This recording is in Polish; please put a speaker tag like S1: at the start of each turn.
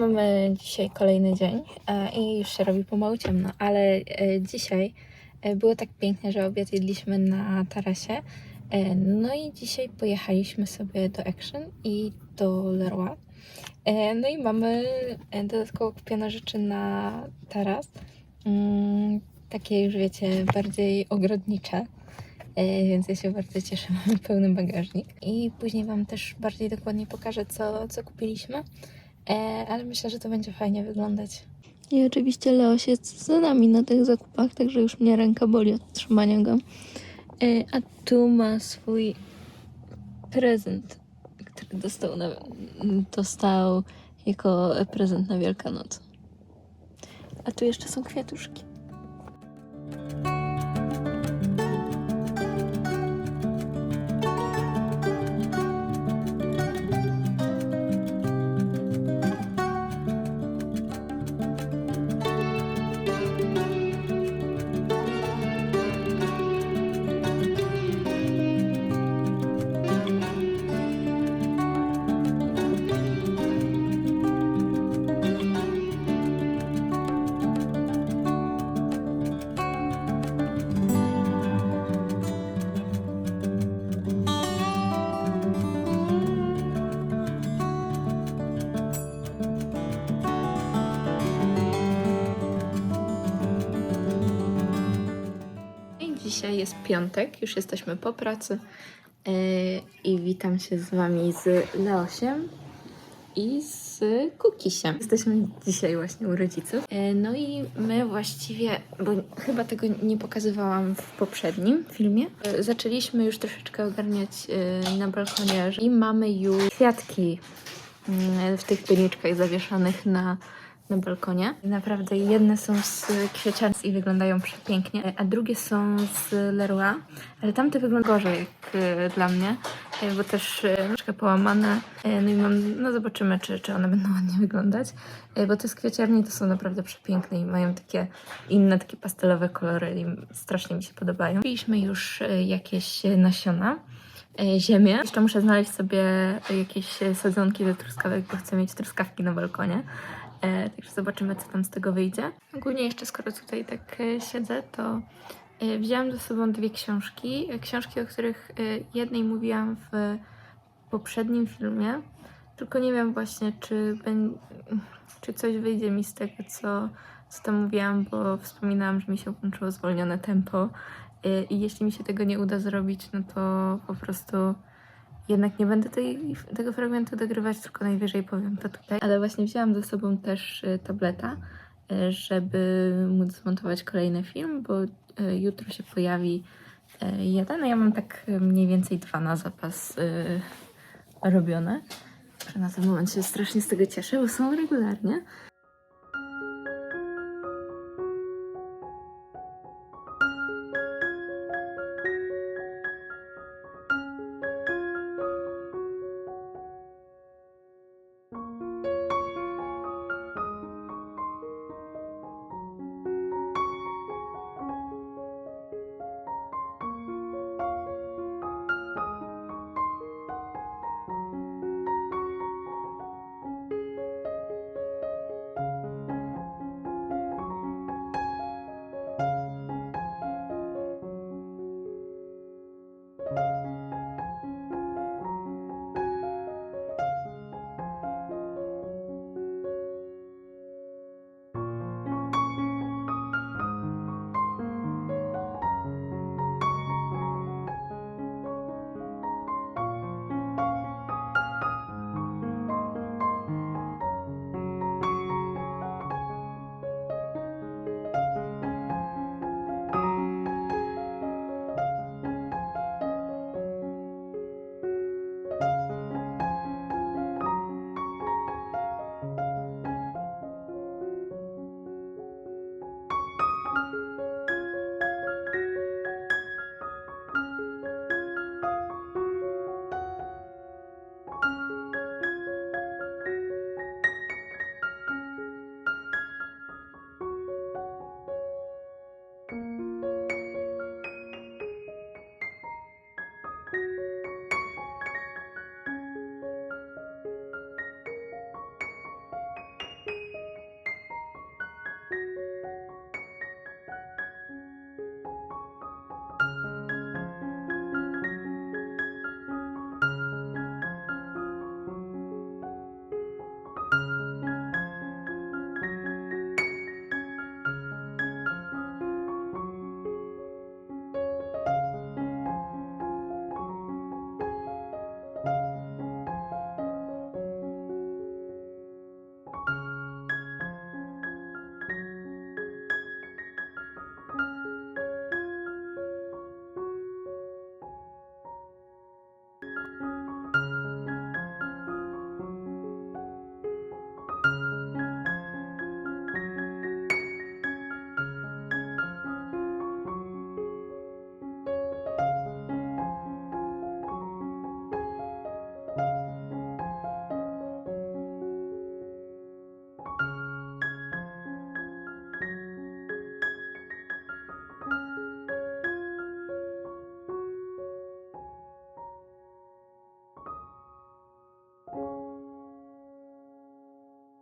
S1: Mamy dzisiaj kolejny dzień e, i już się robi pomału ciemno, ale e, dzisiaj e, było tak pięknie, że obiad jedliśmy na tarasie. No i dzisiaj pojechaliśmy sobie do Action i do Leroy. No i mamy dodatkowo kupione rzeczy na taras. Mm, takie już wiecie, bardziej ogrodnicze. Więc ja się bardzo cieszę, mamy pełny bagażnik. I później Wam też bardziej dokładnie pokażę, co, co kupiliśmy. E, ale myślę, że to będzie fajnie wyglądać.
S2: I oczywiście Leo jest za nami na tych zakupach, także już mnie ręka boli od trzymania go. E, a tu ma swój prezent, który dostał, na, dostał jako prezent na Wielkanoc. A tu jeszcze są kwiatuszki.
S1: Dzisiaj jest piątek, już jesteśmy po pracy. E, I witam się z Wami z Leosiem i z Kukisiem. Jesteśmy dzisiaj właśnie u rodziców. E, No i my właściwie, bo chyba tego nie pokazywałam w poprzednim filmie, e, zaczęliśmy już troszeczkę ogarniać e, na balkonie i mamy już kwiatki mm, w tych pieniczkach zawieszanych na, na balkonie. Naprawdę jedne są z kwieciarstw i wyglądają przepięknie, a drugie są z Leroy, ale tamte wyglądają gorzej jak e, dla mnie, e, bo też e, troszkę połamane. No i mam, no zobaczymy, czy, czy one będą ładnie wyglądać, bo te z kwieciarni to są naprawdę przepiękne i mają takie inne, takie pastelowe kolory i strasznie mi się podobają. Kupiliśmy już jakieś nasiona ziemię. Jeszcze muszę znaleźć sobie jakieś sadzonki do truskawek, bo chcę mieć truskawki na balkonie. E, także zobaczymy, co tam z tego wyjdzie. Ogólnie jeszcze, skoro tutaj tak e, siedzę, to e, wzięłam ze sobą dwie książki. Książki, o których jednej mówiłam w poprzednim filmie, tylko nie wiem właśnie, czy, czy coś wyjdzie mi z tego, co, co tam mówiłam, bo wspominałam, że mi się włączyło zwolnione tempo. I jeśli mi się tego nie uda zrobić, no to po prostu jednak nie będę tej, tego fragmentu dogrywać, tylko najwyżej powiem to tutaj. Ale właśnie wzięłam ze sobą też y, tableta, y, żeby móc zmontować kolejny film, bo y, jutro się pojawi jeden, ja mam tak mniej więcej dwa na zapas robione. Na ten moment się strasznie z tego cieszę, bo są regularnie.